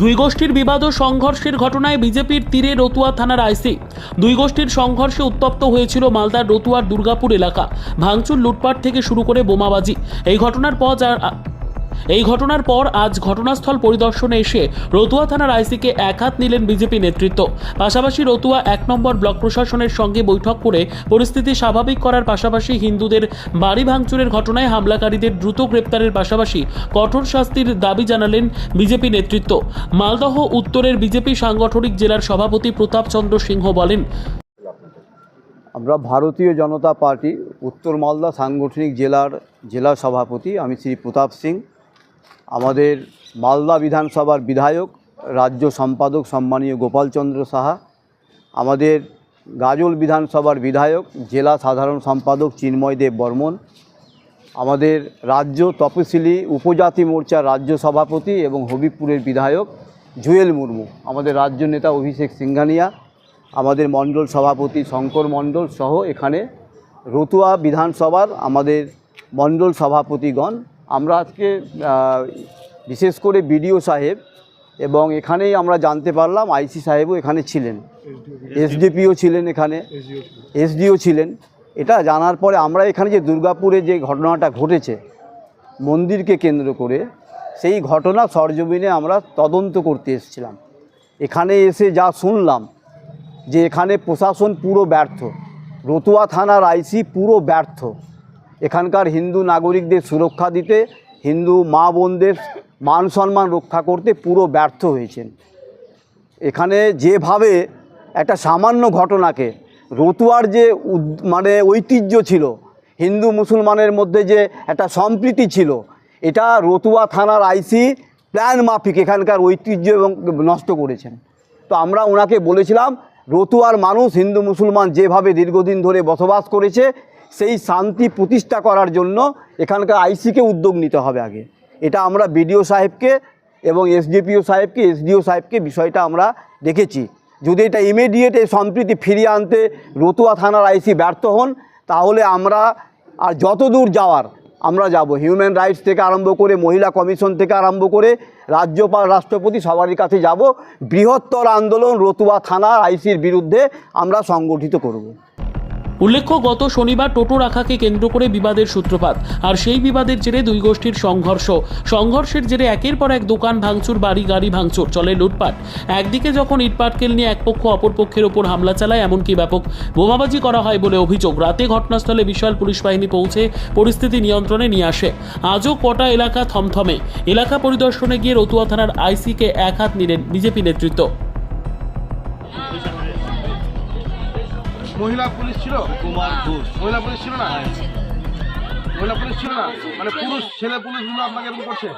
দুই গোষ্ঠীর বিবাদ ও সংঘর্ষের ঘটনায় বিজেপির তীরে রতুয়া থানার আইসি। দুই গোষ্ঠীর সংঘর্ষে উত্তপ্ত হয়েছিল মালদার রতুয়ার দুর্গাপুর এলাকা। ভাঙচুর লুটপাট থেকে শুরু করে বোমাবাজি। এই ঘটনার পর এই ঘটনার পর আজ ঘটনাস্থল পরিদর্শনে এসে রতুয়া থানার আইসিকে এক হাত নিলেন বিজেপি নেতৃত্ব। পাশাপাশি রতুয়া এক নম্বর ব্লক প্রশাসনের সঙ্গে বৈঠক করে পরিস্থিতি স্বাভাবিক করার পাশাপাশি হিন্দুদের বাড়ি ভাঙচুরের ঘটনায় হামলাকারীদের দ্রুত গ্রেপ্তারের পাশাপাশি কঠোর শাস্তির দাবি জানালেন বিজেপি নেতৃত্ব। মালদহ উত্তরের বিজেপি সাংগঠনিক জেলার সভাপতি প্রতাপ চন্দ্র সিংহ বলেন, আমরা ভারতীয় জনতা পার্টি উত্তর মালদা সাংগঠনিক জেলার জেলা সভাপতি আমি শ্রী প্রতাপ সিং আমাদের মালদা বিধানসভার বিধায়ক, রাজ্য সম্পাদক সম্মানীয় গোপালচন্দ্র সাহা, আমাদের গাজল বিধানসভার বিধায়ক, জেলা সাধারণ সম্পাদক চিন্ময় দেব বর্মন, আমাদের রাজ্য তপশিলি উপজাতি মোর্চার রাজ্য সভাপতি এবং হবিবপুরের বিধায়ক জুয়েল মুর্মু, আমাদের রাজ্য নেতা অভিষেক সিংঘানিয়া, আমাদের মণ্ডল সভাপতি শঙ্কর মণ্ডল সহ এখানে রতুয়া বিধানসভার আমাদের মণ্ডল সভাপতিগণ আমরা আজকে বিশেষ করে বিডিও সাহেব এবং এখানেই আমরা জানতে পারলাম আইসি সাহেবও এখানে ছিলেন। এসডিপিও ছিলেন এখানে। এসডিও ছিলেন। এটা জানার পরে আমরা এখানে যে দুর্গাপুরে যে ঘটনাটা ঘটেছে মন্দিরকে কেন্দ্র করে সেই ঘটনা সরজমিনে আমরা তদন্ত করতে এসেছিলাম। এখানে এসে যা শুনলাম যে এখানে প্রশাসন পুরো ব্যর্থ। রতুয়া থানার আইসি পুরো ব্যর্থ। এখানকার হিন্দু নাগরিকদের সুরক্ষা দিতে, হিন্দু মা বোনদের মান সম্মান রক্ষা করতে পুরো ব্যর্থ হয়েছেন। এখানে যেভাবে একটা সামান্য ঘটনাকে, রতুয়ার যে মানে ঐতিহ্য ছিল, হিন্দু মুসলমানের মধ্যে যে একটা সম্প্রীতি ছিল, এটা রতুয়া থানার আইসি প্ল্যান মাফিক এখানকার ঐতিহ্য এবং নষ্ট করেছেন। তো আমরা ওনাকে বলেছিলাম, রতুয়ার মানুষ হিন্দু মুসলমান যেভাবে দীর্ঘদিন ধরে বসবাস করেছে সেই শান্তি প্রতিষ্ঠা করার জন্য এখানকার আইসিকে উদ্যোগ নিতে হবে আগে। এটা আমরা বিডিও সাহেবকে এবং এসডিপিও সাহেবকে, এসডিও সাহেবকে বিষয়টা আমরা দেখেছি। যদি এটা ইমিডিয়েট এই সম্প্রীতি ফিরিয়ে আনতে রতুয়া থানার আইসি ব্যর্থ হন, তাহলে আমরা আর যত দূর যাওয়ার, আমরা যাব। হিউম্যান রাইটস থেকে আরম্ভ করে, মহিলা কমিশন থেকে আরম্ভ করে, রাজ্যপাল, রাষ্ট্রপতি সবারই কাছে যাব। বৃহত্তর আন্দোলন রতুয়া থানা আইসির বিরুদ্ধে আমরা সংগঠিত করব। উল্লেখ্য, গত শনিবার টোটো রাখাকে কেন্দ্র করে বিবাদের সূত্রপাত, আর সেই বিবাদের জেরে দুই গোষ্ঠীর সংঘর্ষ। সংঘর্ষের জেরে একের পর এক দোকান ভাঙচুর, বাড়ি গাড়ি ভাঙচুর, চলে লুটপাট। একদিকে যখন ইটপাটকেল নিয়ে এক পক্ষ অপর পক্ষের ওপর হামলা চালায়, এমনকি ব্যাপক বোমাবাজি করা হয় বলে অভিযোগ। রাতে ঘটনাস্থলে বিশাল পুলিশ বাহিনী পৌঁছে পরিস্থিতি নিয়ন্ত্রণে নিয়ে আসে। আজও কটা এলাকা থমথমে। এলাকা পরিদর্শনে গিয়ে রতুয়া থানার আইসিকে এক হাত নিলেন বিজেপি নেতৃত্ব। মহিলা পুলিশ ছিল? কুমার ঘোষ। মহিলা পুলিশ ছিল না? মহিলা পুলিশ ছিল না? মানে পুরুষ ছেলে পুলিশগুলো আপনাকে এরকম করছে?